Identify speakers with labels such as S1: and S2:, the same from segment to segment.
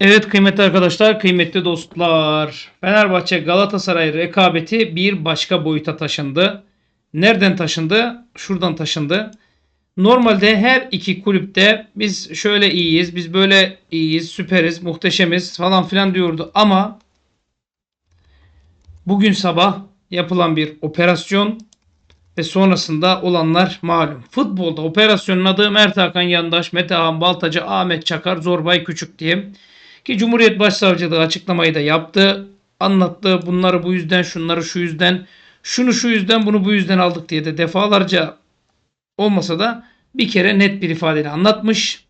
S1: Evet kıymetli arkadaşlar, kıymetli dostlar. Fenerbahçe Galatasaray rekabeti bir başka boyuta taşındı. Nereden taşındı? Şuradan taşındı. Normalde her iki kulüpte biz şöyle iyiyiz, biz böyle iyiyiz, süperiz, muhteşemiz falan filan diyordu ama bugün sabah yapılan bir operasyon ve sonrasında olanlar malum. Futbolda operasyonun adı Mert Hakan Yandaş, Metehan Baltacı, Ahmet Çakar, Zorbay Küçük diye. Ki Cumhuriyet Başsavcılığı açıklamayı da yaptı. Anlattı. Bunları bu yüzden, şunları şu yüzden, şunu şu yüzden, bunu bu yüzden aldık diye de defalarca olmasa da bir kere net bir ifadeyle anlatmış.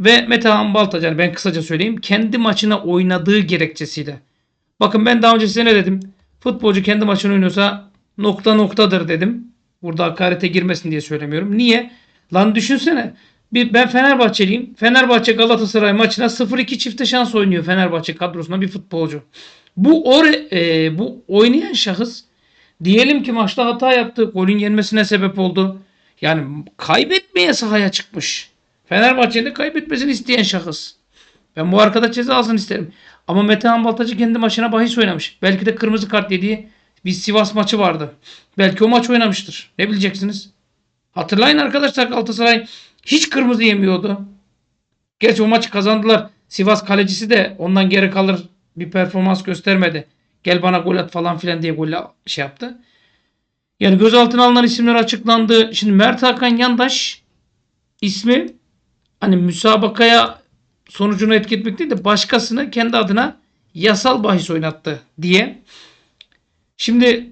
S1: Ve Metehan Baltacı, yani ben kısaca söyleyeyim, kendi maçına oynadığı gerekçesiyle. Bakın ben daha önce size ne dedim? Futbolcu kendi maçını oynuyorsa nokta noktadır dedim. Burada hakarete girmesin diye söylemiyorum. Niye? Lan düşünsene. Bir, ben Fenerbahçeliyim. Fenerbahçe Galatasaray maçına 0-2 çifte şans oynuyor Fenerbahçe kadrosunda bir futbolcu. Bu or e, bu oynayan şahıs diyelim ki maçta hata yaptı. Golün yenmesine sebep oldu. Yani kaybetmeye sahaya çıkmış. Fenerbahçe'nin kaybetmesini isteyen şahıs. Ben bu arkadaş ceza alsın isterim. Ama Metehan Baltacı kendi maçına bahis oynamış. Belki de kırmızı kart yediği bir Sivas maçı vardı. Belki o maç oynamıştır. Ne bileceksiniz? Hatırlayın arkadaşlar Galatasaray hiç kırmızı yemiyordu. Gerçi o maçı kazandılar. Sivas kalecisi de ondan geri kalır bir performans göstermedi. Gel bana gol at falan filan diye golle şey yaptı. Yani gözaltına alınan isimler açıklandı. Şimdi Mert Hakan Yandaş ismi hani müsabakaya sonucunu etki değil de başkasını kendi adına yasal bahis oynattı diye. Şimdi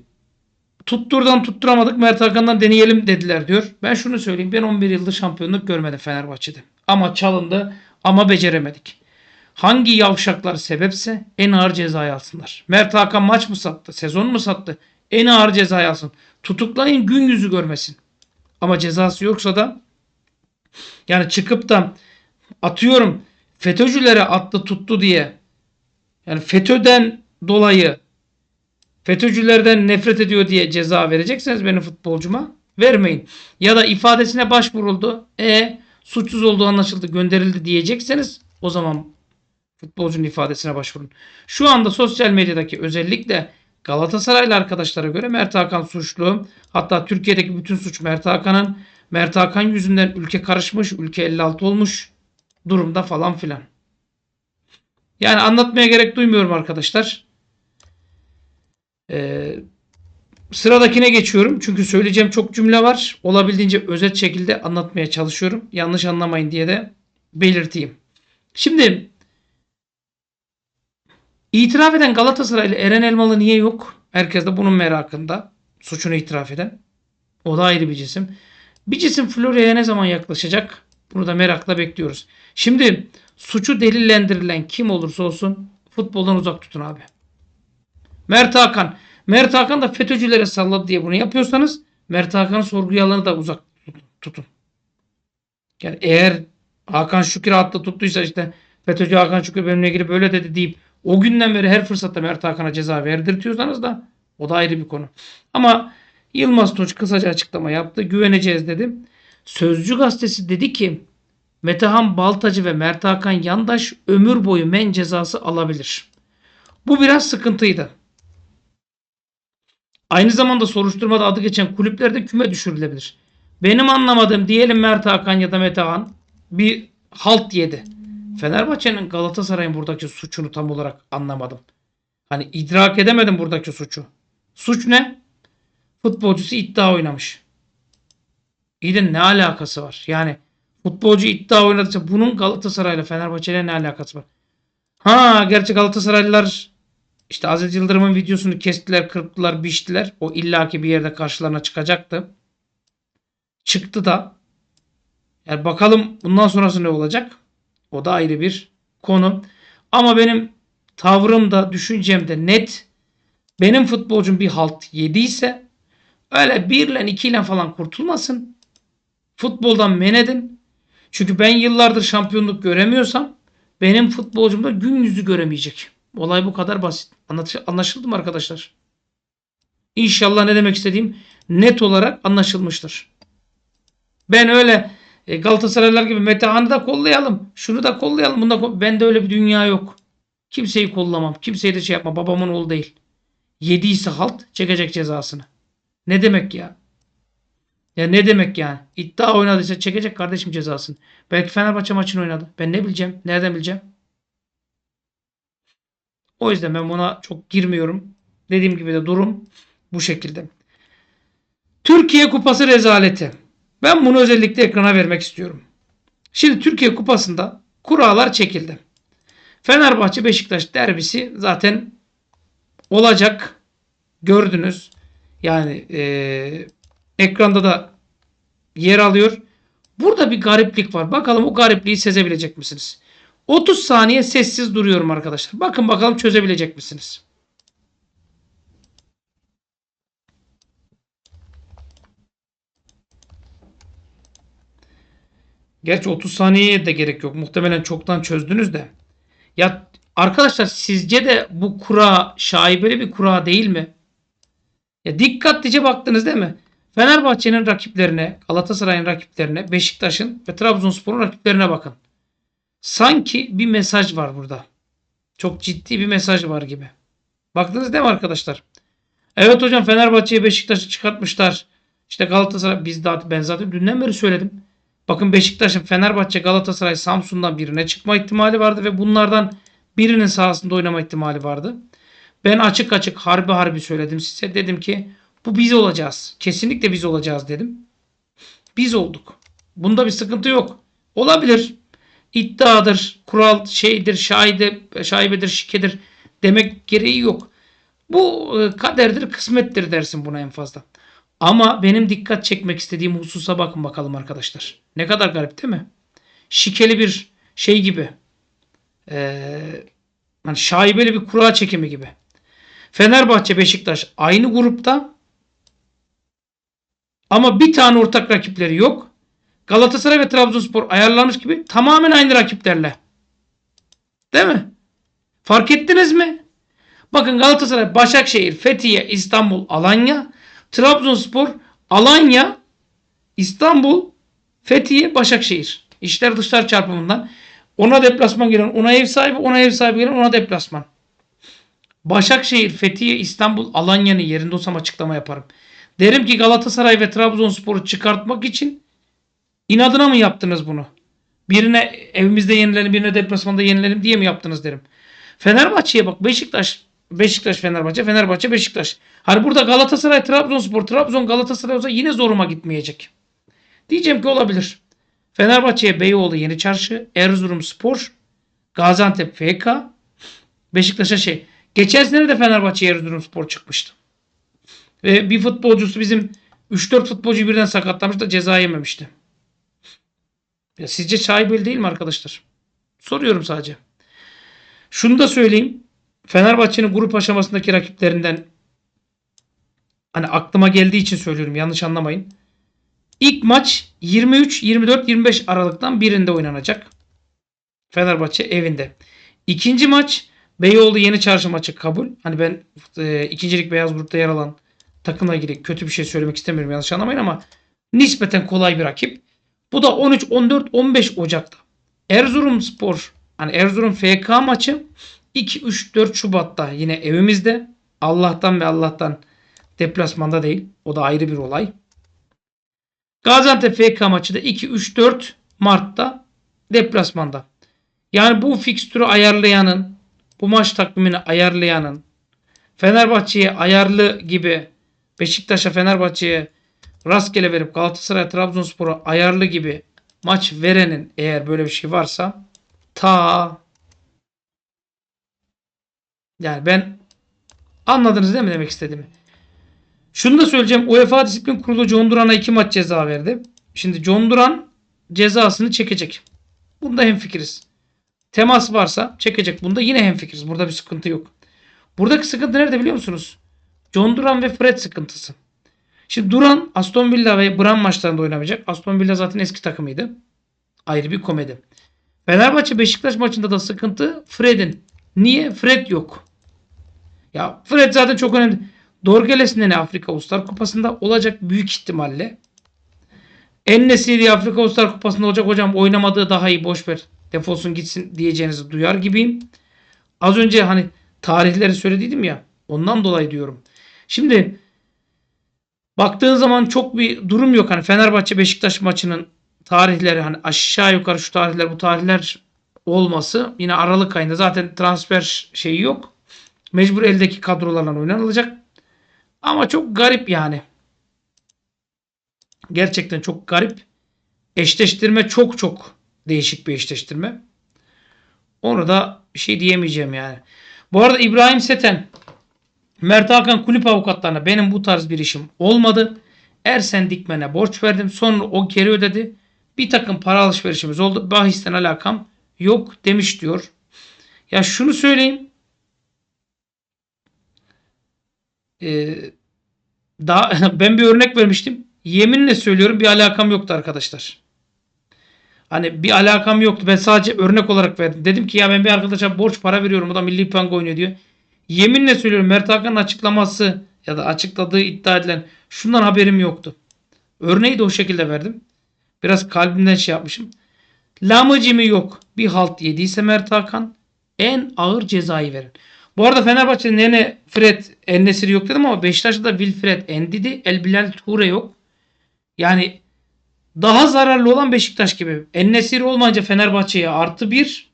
S1: tutturdan tutturamadık Mert Hakan'dan deneyelim dediler diyor. Ben şunu söyleyeyim. Ben 11 yıldır şampiyonluk görmedim Fenerbahçe'de. Ama çalındı ama beceremedik. Hangi yavşaklar sebepse en ağır cezayı alsınlar. Mert Hakan maç mı sattı? Sezon mu sattı? En ağır cezayı alsın. Tutuklayın gün yüzü görmesin. Ama cezası yoksa da yani çıkıp da atıyorum FETÖ'cülere attı tuttu diye yani FETÖ'den dolayı FETÖ'cülerden nefret ediyor diye ceza verecekseniz benim futbolcuma vermeyin. Ya da ifadesine başvuruldu. E suçsuz olduğu anlaşıldı gönderildi diyecekseniz o zaman futbolcunun ifadesine başvurun. Şu anda sosyal medyadaki özellikle Galatasaraylı arkadaşlara göre Mert Hakan suçlu. Hatta Türkiye'deki bütün suç Mert Hakan'ın. Mert Hakan yüzünden ülke karışmış, ülke 56 olmuş durumda falan filan. Yani anlatmaya gerek duymuyorum arkadaşlar. Ee, sıradakine geçiyorum. Çünkü söyleyeceğim çok cümle var. Olabildiğince özet şekilde anlatmaya çalışıyorum. Yanlış anlamayın diye de belirteyim. Şimdi itiraf eden Galatasaraylı Eren Elmalı niye yok? Herkes de bunun merakında. Suçunu itiraf eden. O da ayrı bir cisim. Bir cisim Florya'ya ne zaman yaklaşacak? Bunu da merakla bekliyoruz. Şimdi suçu delillendirilen kim olursa olsun futboldan uzak tutun abi. Mert Hakan. Mert Hakan da FETÖ'cülere salladı diye bunu yapıyorsanız Mert Hakan'ın sorguya alanı da uzak tutun. Yani eğer Hakan Şükür hatta tuttuysa işte FETÖ'cü Hakan Şükür benimle ilgili böyle dedi deyip o günden beri her fırsatta Mert Hakan'a ceza verdirtiyorsanız da o da ayrı bir konu. Ama Yılmaz Tunç kısaca açıklama yaptı. Güveneceğiz dedi. Sözcü gazetesi dedi ki Metehan Baltacı ve Mert Hakan Yandaş ömür boyu men cezası alabilir. Bu biraz sıkıntıydı. Aynı zamanda soruşturmada adı geçen kulüplerde küme düşürülebilir. Benim anlamadığım diyelim Mert Hakan ya da Metehan bir halt yedi. Fenerbahçe'nin Galatasaray'ın buradaki suçunu tam olarak anlamadım. Hani idrak edemedim buradaki suçu. Suç ne? Futbolcusu iddia oynamış. İyi de ne alakası var? Yani futbolcu iddia oynadıysa bunun Galatasaray'la Fenerbahçe'yle ne alakası var? Ha gerçi Galatasaraylılar işte Aziz Yıldırım'ın videosunu kestiler, kırptılar, biçtiler. O illaki bir yerde karşılarına çıkacaktı. Çıktı da. Yani bakalım bundan sonrası ne olacak? O da ayrı bir konu. Ama benim tavrım da düşüncem de net. Benim futbolcum bir halt yediyse öyle birle ikiyle falan kurtulmasın. Futboldan men edin. Çünkü ben yıllardır şampiyonluk göremiyorsam benim futbolcum da gün yüzü göremeyecek. Olay bu kadar basit. Anlaşıldı mı arkadaşlar? İnşallah ne demek istediğim net olarak anlaşılmıştır. Ben öyle E, Galatasaraylılar gibi Metehan'ı da kollayalım. Şunu da kollayalım. Bunu da koll- Bende öyle bir dünya yok. Kimseyi kollamam. Kimseyi de şey yapma. Babamın oğlu değil. Yediyse halt çekecek cezasını. Ne demek ya? Ya ne demek yani? İddia oynadıysa çekecek kardeşim cezasını. Belki Fenerbahçe maçını oynadı. Ben ne bileceğim? Nereden bileceğim? O yüzden ben buna çok girmiyorum. Dediğim gibi de durum bu şekilde. Türkiye Kupası rezaleti. Ben bunu özellikle ekrana vermek istiyorum. Şimdi Türkiye Kupası'nda kurallar çekildi. Fenerbahçe Beşiktaş derbisi zaten olacak. Gördünüz. Yani eee, ekranda da yer alıyor. Burada bir gariplik var. Bakalım o garipliği sezebilecek misiniz? 30 saniye sessiz duruyorum arkadaşlar. Bakın bakalım çözebilecek misiniz? Gerçi 30 saniyeye de gerek yok. Muhtemelen çoktan çözdünüz de. Ya arkadaşlar sizce de bu kura şaibeli bir kura değil mi? Ya dikkatlice baktınız değil mi? Fenerbahçe'nin rakiplerine, Galatasaray'ın rakiplerine, Beşiktaş'ın ve Trabzonspor'un rakiplerine bakın. Sanki bir mesaj var burada. Çok ciddi bir mesaj var gibi. Baktınız değil mi arkadaşlar? Evet hocam Fenerbahçe'yi Beşiktaş'ı çıkartmışlar. İşte Galatasaray biz daha ben zaten dünden beri söyledim. Bakın Beşiktaş'ın Fenerbahçe, Galatasaray, Samsun'dan birine çıkma ihtimali vardı ve bunlardan birinin sahasında oynama ihtimali vardı. Ben açık açık harbi harbi söyledim size. Dedim ki bu biz olacağız. Kesinlikle biz olacağız dedim. Biz olduk. Bunda bir sıkıntı yok. Olabilir. İddiadır, kural şeydir, şahide, şaibedir, şikedir demek gereği yok. Bu e, kaderdir, kısmettir dersin buna en fazla. Ama benim dikkat çekmek istediğim hususa bakın bakalım arkadaşlar. Ne kadar garip değil mi? Şikeli bir şey gibi. Ee, hani şaibeli bir kura çekimi gibi. Fenerbahçe, Beşiktaş aynı grupta. Ama bir tane ortak rakipleri yok. Galatasaray ve Trabzonspor ayarlanmış gibi tamamen aynı rakiplerle. Değil mi? Fark ettiniz mi? Bakın Galatasaray, Başakşehir, Fethiye, İstanbul, Alanya, Trabzonspor, Alanya, İstanbul, Fethiye, Başakşehir. İşler dışlar çarpımından. Ona deplasman gelen, ona ev sahibi, ona ev sahibi gelen, ona deplasman. Başakşehir, Fethiye, İstanbul, Alanya'nın yerinde olsam açıklama yaparım. Derim ki Galatasaray ve Trabzonspor'u çıkartmak için inadına mı yaptınız bunu? Birine evimizde yenilelim, birine deplasmanda yenilelim diye mi yaptınız derim. Fenerbahçe'ye bak. Beşiktaş, Beşiktaş, Fenerbahçe, Fenerbahçe, Beşiktaş. Hani burada Galatasaray, Trabzonspor, Trabzon, Galatasaray olsa yine zoruma gitmeyecek. Diyeceğim ki olabilir. Fenerbahçe'ye Beyoğlu, Yeni Çarşı, Erzurum Spor, Gaziantep FK, Beşiktaş'a şey. Geçen sene de Fenerbahçe Erzurum Spor çıkmıştı. Ve bir futbolcusu bizim 3-4 futbolcu birden sakatlamış da ceza yememişti. Ya sizce şaibeli değil mi arkadaşlar? Soruyorum sadece. Şunu da söyleyeyim. Fenerbahçe'nin grup aşamasındaki rakiplerinden hani aklıma geldiği için söylüyorum yanlış anlamayın. İlk maç 23, 24, 25 Aralık'tan birinde oynanacak. Fenerbahçe evinde. İkinci maç Beyoğlu Yeni Çarşı maçı kabul. Hani ben e, ikincilik beyaz grupta yer alan takımla ilgili kötü bir şey söylemek istemiyorum yanlış anlamayın ama nispeten kolay bir rakip. Bu da 13, 14, 15 Ocak'ta. Erzurum Spor hani Erzurum FK maçı 2, 3, 4 Şubat'ta yine evimizde. Allah'tan ve Allah'tan deplasmanda değil. O da ayrı bir olay. Gaziantep FK maçı da 2, 3, 4 Mart'ta deplasmanda. Yani bu fikstürü ayarlayanın, bu maç takvimini ayarlayanın, Fenerbahçe'ye ayarlı gibi Beşiktaş'a Fenerbahçe'ye rastgele verip Galatasaray Trabzonspor'a ayarlı gibi maç verenin eğer böyle bir şey varsa ta yani ben anladınız değil mi demek istediğimi? Şunu da söyleyeceğim. UEFA Disiplin Kurulu John Duran'a iki maç ceza verdi. Şimdi John Duran cezasını çekecek. Bunda hemfikiriz. Temas varsa çekecek. Bunda yine hemfikiriz. Burada bir sıkıntı yok. Buradaki sıkıntı nerede biliyor musunuz? John Duran ve Fred sıkıntısı. Şimdi Duran Aston Villa ve Bran maçlarında oynamayacak. Aston Villa zaten eski takımıydı. Ayrı bir komedi. Fenerbahçe Beşiktaş maçında da sıkıntı Fred'in. Niye? Fred yok. Ya Fred zaten çok önemli. Dorgeles'in ne Afrika Uluslar Kupası'nda olacak büyük ihtimalle. Ennesiri Afrika Uluslar Kupası'nda olacak hocam oynamadığı daha iyi boş ver. Defolsun gitsin diyeceğinizi duyar gibiyim. Az önce hani tarihleri söylediydim ya. Ondan dolayı diyorum. Şimdi baktığın zaman çok bir durum yok. Hani Fenerbahçe Beşiktaş maçının tarihleri hani aşağı yukarı şu tarihler bu tarihler olması yine Aralık ayında zaten transfer şeyi yok. Mecbur eldeki kadrolarla oynanılacak. Ama çok garip yani. Gerçekten çok garip. Eşleştirme çok çok değişik bir eşleştirme. Onu da şey diyemeyeceğim yani. Bu arada İbrahim Seten Mert Hakan kulüp avukatlarına benim bu tarz bir işim olmadı. Ersen Dikmen'e borç verdim. Sonra o geri ödedi. Bir takım para alışverişimiz oldu. Bahisten alakam yok demiş diyor. Ya şunu söyleyeyim. Ee, daha ben bir örnek vermiştim. Yeminle söylüyorum bir alakam yoktu arkadaşlar. Hani bir alakam yoktu. Ben sadece örnek olarak verdim. Dedim ki ya ben bir arkadaşa borç para veriyorum. O da Milli Piyango oynuyor diyor. Yeminle söylüyorum Mert Hakan'ın açıklaması ya da açıkladığı iddia edilen şundan haberim yoktu. Örneği de o şekilde verdim. Biraz kalbimden şey yapmışım. Lamıcımı yok. Bir halt yediyse Mert Hakan en ağır cezayı verin. Bu arada Fenerbahçe'de Nene, Fred, Ennesiri yok dedim ama Beşiktaş'ta da Wilfred, Endidi, El Bilal Ture yok. Yani daha zararlı olan Beşiktaş gibi. Ennesiri olmayınca Fenerbahçe'ye artı bir.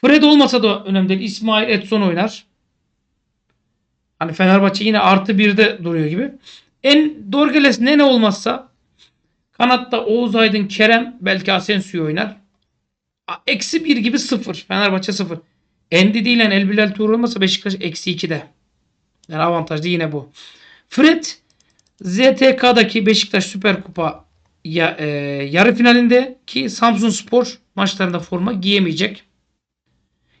S1: Fred olmasa da önemli değil. İsmail Edson oynar. Hani Fenerbahçe yine artı birde duruyor gibi. En Dorgeles Nene olmazsa kanatta Oğuz Aydın, Kerem belki Asensio'yu oynar. Eksi bir gibi sıfır. Fenerbahçe sıfır. Endidi ile El Bilal Ture olmasa Beşiktaş eksi 2'de. Yani avantajlı yine bu. Fred ZTK'daki Beşiktaş Süper Kupa ya, e, yarı finalinde ki Samsun Spor maçlarında forma giyemeyecek.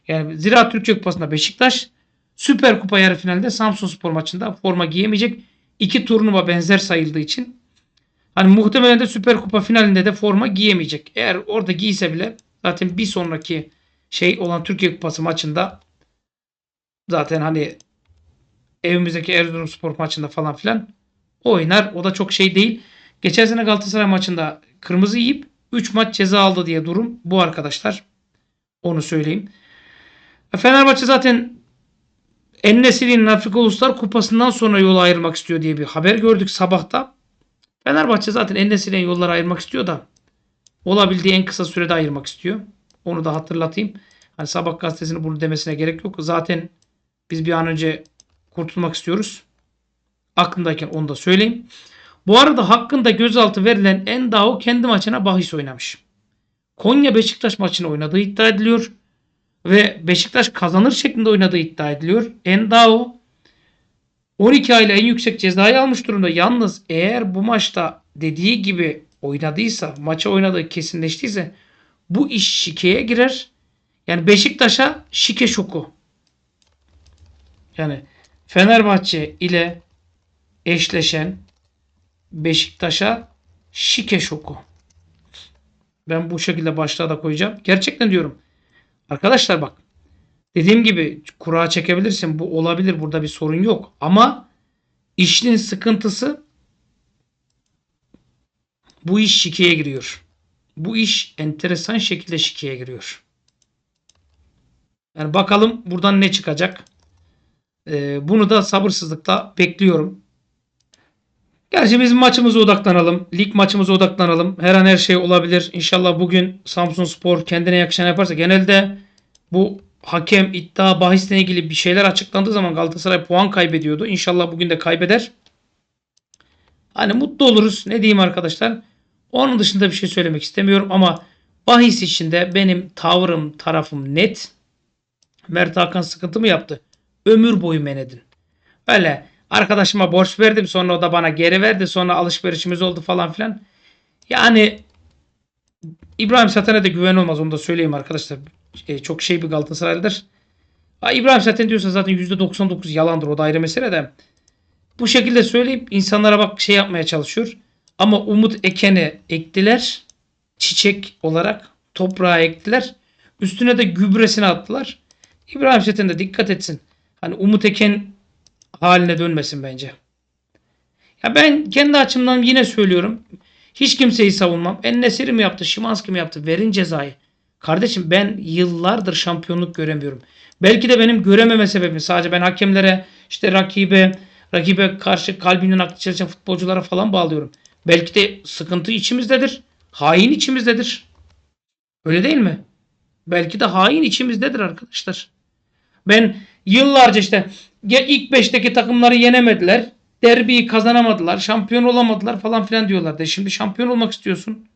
S1: Yani Ziraat Türkiye Kupası'nda Beşiktaş Süper Kupa yarı finalinde Samsun Spor maçında forma giyemeyecek. İki turnuva benzer sayıldığı için hani muhtemelen de Süper Kupa finalinde de forma giyemeyecek. Eğer orada giyse bile zaten bir sonraki şey olan Türkiye Kupası maçında zaten hani evimizdeki Erzurumspor maçında falan filan oynar. O da çok şey değil. Geçen sene Galatasaray maçında kırmızı yiyip 3 maç ceza aldı diye durum bu arkadaşlar. Onu söyleyeyim. Fenerbahçe zaten Ennesiri'nin Afrika Uluslar Kupası'ndan sonra yol ayrılmak istiyor diye bir haber gördük sabahta. Fenerbahçe zaten Ennesiri'nin yolları ayırmak istiyor da olabildiği en kısa sürede ayırmak istiyor. Onu da hatırlatayım. Hani sabah gazetesinin bunu demesine gerek yok. Zaten biz bir an önce kurtulmak istiyoruz. Aklımdayken onu da söyleyeyim. Bu arada hakkında gözaltı verilen Endao kendi maçına bahis oynamış. Konya Beşiktaş maçını oynadığı iddia ediliyor. Ve Beşiktaş kazanır şeklinde oynadığı iddia ediliyor. Endao 12 ayla en yüksek cezayı almış durumda. Yalnız eğer bu maçta dediği gibi oynadıysa, maça oynadığı kesinleştiyse bu iş şikeye girer. Yani Beşiktaş'a şike şoku. Yani Fenerbahçe ile eşleşen Beşiktaş'a şike şoku. Ben bu şekilde başlığa da koyacağım. Gerçekten diyorum. Arkadaşlar bak. Dediğim gibi kura çekebilirsin. Bu olabilir. Burada bir sorun yok. Ama işin sıkıntısı bu iş şikeye giriyor. Bu iş enteresan şekilde şikeye giriyor. Yani bakalım buradan ne çıkacak. Ee, bunu da sabırsızlıkla bekliyorum. Gerçi biz maçımıza odaklanalım. Lig maçımıza odaklanalım. Her an her şey olabilir. İnşallah bugün Samsun Spor kendine yakışan yaparsa. Genelde bu hakem iddia bahisle ilgili bir şeyler açıklandığı zaman Galatasaray puan kaybediyordu. İnşallah bugün de kaybeder. Hani mutlu oluruz. Ne diyeyim arkadaşlar. Onun dışında bir şey söylemek istemiyorum ama bahis içinde benim tavrım, tarafım net. Mert Hakan sıkıntı mı yaptı? Ömür boyu men edin. Öyle arkadaşıma borç verdim sonra o da bana geri verdi sonra alışverişimiz oldu falan filan. Yani İbrahim Saten'e de güven olmaz onu da söyleyeyim arkadaşlar. E, çok şey bir Galatasaraylıdır. Ha, İbrahim Saten diyorsa zaten %99 yalandır o da ayrı mesele de. Bu şekilde söyleyip insanlara bak şey yapmaya çalışıyor. Ama Umut Eken'i ektiler. Çiçek olarak toprağa ektiler. Üstüne de gübresini attılar. İbrahim Saten de dikkat etsin. Hani Umut Eken haline dönmesin bence. Ya ben kendi açımdan yine söylüyorum. Hiç kimseyi savunmam. En mi yaptı? Şimanski mi yaptı? Verin cezayı. Kardeşim ben yıllardır şampiyonluk göremiyorum. Belki de benim görememe sebebim sadece ben hakemlere işte rakibe rakibe karşı kalbinden aklı çalışan futbolculara falan bağlıyorum. Belki de sıkıntı içimizdedir. Hain içimizdedir. Öyle değil mi? Belki de hain içimizdedir arkadaşlar. Ben yıllarca işte ya ilk 5'teki takımları yenemediler. Derbiyi kazanamadılar. Şampiyon olamadılar falan filan diyorlardı. Şimdi şampiyon olmak istiyorsun.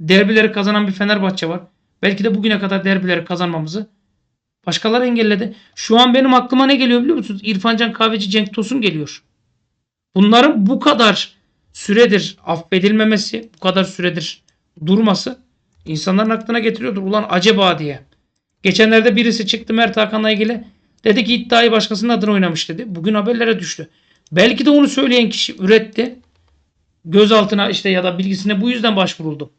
S1: Derbileri kazanan bir Fenerbahçe var. Belki de bugüne kadar derbileri kazanmamızı başkaları engelledi. Şu an benim aklıma ne geliyor biliyor musunuz? İrfancan Kahveci Cenk Tosun geliyor. Bunların bu kadar süredir affedilmemesi, bu kadar süredir durması insanların aklına getiriyordur. Ulan acaba diye. Geçenlerde birisi çıktı Mert Hakan'la ilgili. Dedi ki iddiayı başkasının adına oynamış dedi. Bugün haberlere düştü. Belki de onu söyleyen kişi üretti. Gözaltına işte ya da bilgisine bu yüzden başvuruldu.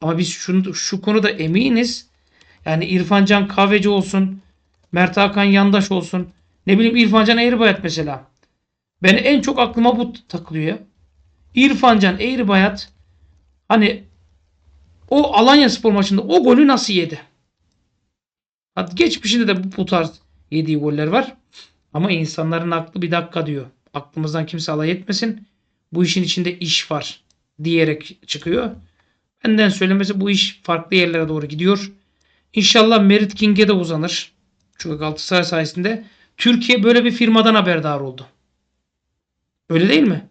S1: Ama biz şunu, şu konuda eminiz. Yani İrfancan Kahveci olsun, Mert Hakan Yandaş olsun, ne bileyim İrfancan Eğribayat mesela. Ben en çok aklıma bu takılıyor ya. İrfancan Eğribayat hani o Alanya Spor maçında o golü nasıl yedi? Geçmişinde de bu tarz yediği goller var. Ama insanların aklı bir dakika diyor. Aklımızdan kimse alay etmesin. Bu işin içinde iş var diyerek çıkıyor. Benden söylemesi bu iş farklı yerlere doğru gidiyor. İnşallah Merit King'e de uzanır. Çünkü Galatasaray sayesinde Türkiye böyle bir firmadan haberdar oldu. Öyle değil mi?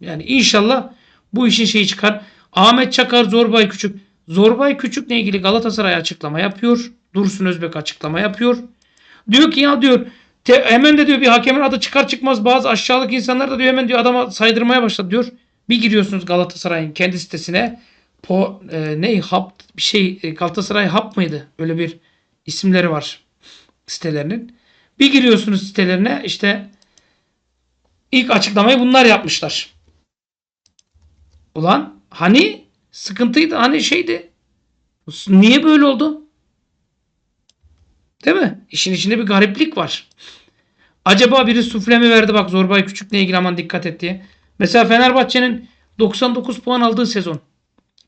S1: Yani inşallah bu işin şeyi çıkar. Ahmet Çakar Zorbay Küçük. Zorbay Küçük'le ilgili Galatasaray açıklama yapıyor. Dursun Özbek açıklama yapıyor. Diyor ki ya diyor te, hemen de diyor bir hakemin adı çıkar çıkmaz bazı aşağılık insanlar da diyor hemen diyor adama saydırmaya başladı diyor. Bir giriyorsunuz Galatasaray'ın kendi sitesine. Po, e, ne hap bir şey e, Galatasaray hap mıydı? Öyle bir isimleri var sitelerinin. Bir giriyorsunuz sitelerine işte ilk açıklamayı bunlar yapmışlar. Ulan hani sıkıntıydı hani şeydi. Niye böyle oldu? Değil mi? İşin içinde bir gariplik var. Acaba biri sufle mi verdi bak Zorbay Küçük'le ilgili aman dikkat et diye. Mesela Fenerbahçe'nin 99 puan aldığı sezon.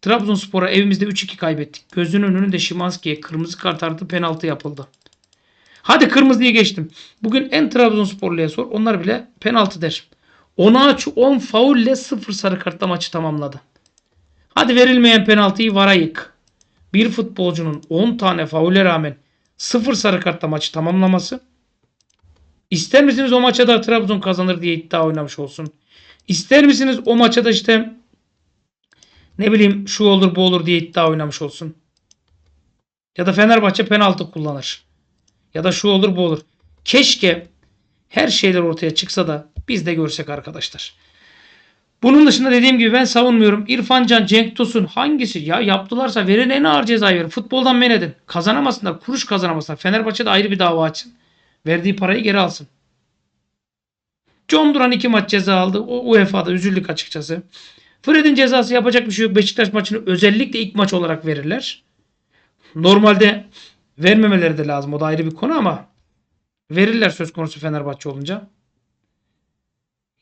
S1: Trabzonspor'a evimizde 3-2 kaybettik. Gözünün önünde Şimanski'ye kırmızı kart artı penaltı yapıldı. Hadi kırmızıyı geçtim. Bugün en Trabzonsporluya sor. Onlar bile penaltı der. 10'a aç 10 faulle 0 sarı kartla maçı tamamladı. Hadi verilmeyen penaltıyı vara yık. Bir futbolcunun 10 tane faule rağmen 0 sarı kartla maçı tamamlaması. İster misiniz o maça da Trabzon kazanır diye iddia oynamış olsun. İster misiniz o maça da işte ne bileyim şu olur bu olur diye iddia oynamış olsun. Ya da Fenerbahçe penaltı kullanır. Ya da şu olur bu olur. Keşke her şeyler ortaya çıksa da biz de görsek arkadaşlar. Bunun dışında dediğim gibi ben savunmuyorum. İrfan Can, Cenk Tosun hangisi ya yaptılarsa verin en ağır cezayı verin. Futboldan men edin. Kazanamasınlar. Kuruş kazanamasınlar. Fenerbahçe de ayrı bir dava açsın. Verdiği parayı geri alsın. John Duran iki maç ceza aldı. O UEFA'da üzüldük açıkçası. Fred'in cezası yapacak bir şey yok. Beşiktaş maçını özellikle ilk maç olarak verirler. Normalde vermemeleri de lazım. O da ayrı bir konu ama verirler söz konusu Fenerbahçe olunca.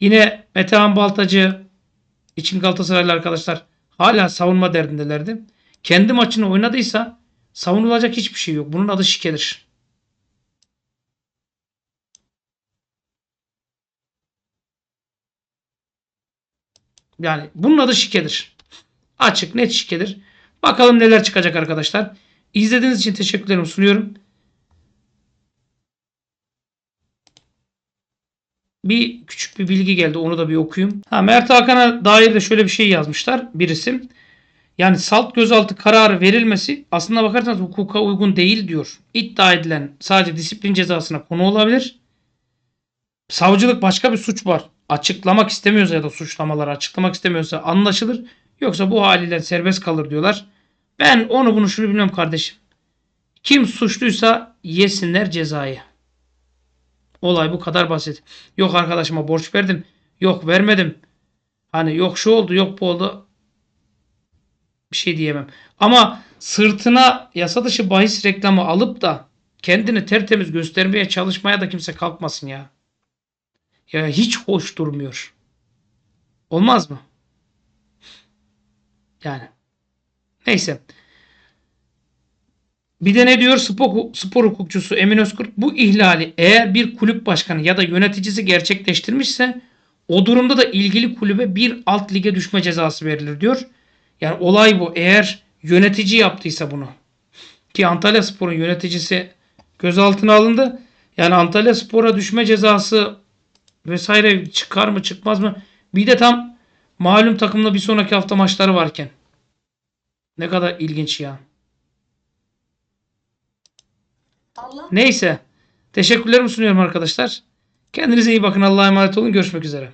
S1: Yine Metehan Baltacı için Galatasaraylı arkadaşlar hala savunma derdindelerdi. Kendi maçını oynadıysa savunulacak hiçbir şey yok. Bunun adı şikedir. Yani bunun adı şikedir. Açık net şikedir. Bakalım neler çıkacak arkadaşlar. İzlediğiniz için teşekkürlerimi sunuyorum. Bir küçük bir bilgi geldi. Onu da bir okuyayım. Ha, Mert Hakan'a dair de şöyle bir şey yazmışlar. Birisi. Yani salt gözaltı kararı verilmesi aslında bakarsanız hukuka uygun değil diyor. İddia edilen sadece disiplin cezasına konu olabilir. Savcılık başka bir suç var açıklamak istemiyorsa ya da suçlamaları açıklamak istemiyorsa anlaşılır. Yoksa bu haliyle serbest kalır diyorlar. Ben onu bunu şunu bilmiyorum kardeşim. Kim suçluysa yesinler cezayı. Olay bu kadar basit. Yok arkadaşıma borç verdim. Yok vermedim. Hani yok şu oldu yok bu oldu. Bir şey diyemem. Ama sırtına yasa dışı bahis reklamı alıp da kendini tertemiz göstermeye çalışmaya da kimse kalkmasın ya. Ya hiç hoş durmuyor. Olmaz mı? Yani. Neyse. Bir de ne diyor spor, spor hukukçusu Emin Özkurt? Bu ihlali eğer bir kulüp başkanı ya da yöneticisi gerçekleştirmişse o durumda da ilgili kulübe bir alt lige düşme cezası verilir diyor. Yani olay bu. Eğer yönetici yaptıysa bunu ki Antalya Spor'un yöneticisi gözaltına alındı. Yani Antalya Spor'a düşme cezası vesaire çıkar mı çıkmaz mı? Bir de tam malum takımla bir sonraki hafta maçları varken. Ne kadar ilginç ya.
S2: Allah
S1: Neyse. Teşekkürlerimi sunuyorum arkadaşlar. Kendinize iyi bakın. Allah'a emanet olun. Görüşmek üzere.